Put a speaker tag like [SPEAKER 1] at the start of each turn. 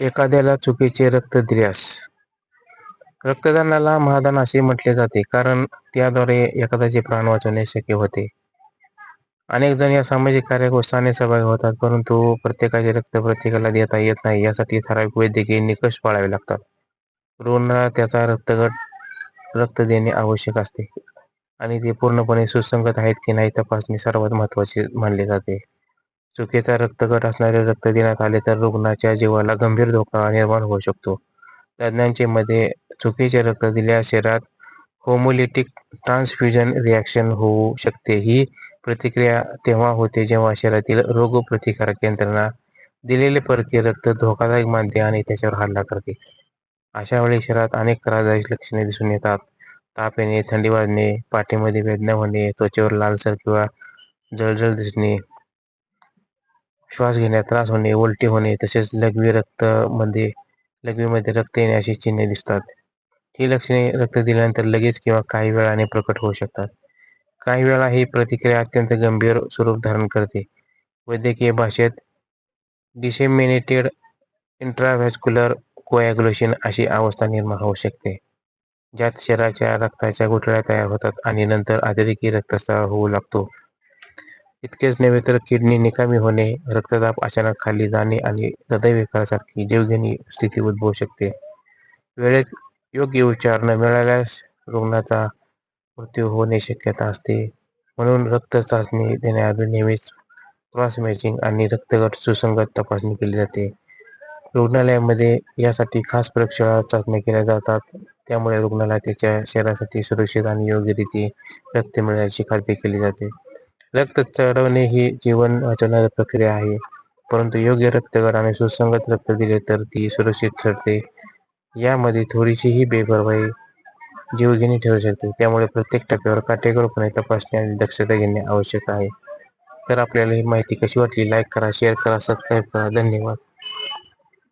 [SPEAKER 1] एखाद्याला चुकीचे रक्त दिल्यास. रक्तदानाला महादान असे म्हटले जाते कारण त्याद्वारे एखाद्याचे प्राण वाचवणे शक्य होते. अनेक जण या सामाजिक कार्यात उत्साहाने सहभागी होतात परंतु प्रत्येकाचे रक्त प्रत्येकाला देता येत नाही यासाठी ठराविक वैद्यकीय निकष पाळावे लागतात. रुग्णाला त्याचा रक्तगट रक्त देणे आवश्यक असते. आणि ते पूर्णपणे सुसंगत आहेत की नाही तपासणी सर्वात महत्त्वाची मानली जाते. चुकीचा रक्तगट असणारे रक्त देण्यात आले तर रुग्णाच्या जीवाला गंभीर धोका निर्माण होऊ शकतो. तज्ज्ञांचे मध्ये चुकीचे रक्त दिल्यास शरीरात होमोलिटिक ट्रान्सफ्युजन रिॲक्शन होऊ शकते. ही प्रतिक्रिया तेव्हा होते जेव्हा शरीरातील रोगप्रतिकारक यंत्रणा दिलेले परकीय रक्त धोकादायक मानते आणि त्याच्यावर हल्ला करते. अशा वेळी शरीरात अनेक त्रासदायक लक्षणे दिसून येतात. ताप येणे थंडी वाजणे पाठीमध्ये वेदना होणे त्वचेवर लालसर किंवा जळजळ दिसणे श्वास घेण्यात त्रास होणे उलटे होणे तसेच लघवी रक्तमध्ये लघवीमध्ये रक्त येणे अशी चिन्हे दिसतात. ही लक्षणे रक्त दिल्यानंतर लगेच किंवा काही वेळाने प्रकट होऊ शकतात. काही वेळा ही प्रतिक्रिया अत्यंत गंभीर स्वरूप धारण करते. वैद्यकीय भाषेत डिसेमिनेटेड इंट्राव्हॅस्क्युलर कोॲग्युलेशन अशी अवस्था निर्माण होऊ शकते ज्यात शरीराच्या रक्ताच्या गुठळ्या तयार होतात आणि नंतर अतिरेकी रक्तस्राव होऊ लागतो. इतकेच नव्हे तर किडनी निकामी होणे रक्तदाब अचानक खाली जाणे आणि हृदयविकारासारखी जीवघेणी स्थिती उद्भवू शकते. वेळेत योग्य उपचार न मिळाल्यास रुग्णाचा मृत्यू होणे शक्यता असते. म्हणून रक्त चाचणी देण्याआधी नेहमीच क्रॉस मॅचिंग आणि रक्तगट सुसंगत तपासणी केली जाते. रुग्णालयामध्ये यासाठी खास प्रयोगशाळा चाचण्या केल्या जातात. त्यामुळे रुग्णाला त्याच्या शरीरासाठी सुरक्षित आणि योग्य रीती रक्त मिळण्याची खात्री केली जाते. रक्त चढवणे ही जीवन वाचवणारी प्रक्रिया आहे. परंतु योग्य रक्तगट आणि सुसंगत रक्त दिले तर ती सुरक्षित ठरते. यामध्ये थोडीशीही बेपरवाही जीवघेणी ठरू शकते. त्यामुळे प्रत्येक टप्प्यावर काटेकोरपणे तपासणी आणि दक्षता घेणे आवश्यक आहे. तर आपल्याला ही माहिती कशी वाटली? लाईक करा शेअर करा सबस्क्राईब करा. धन्यवाद.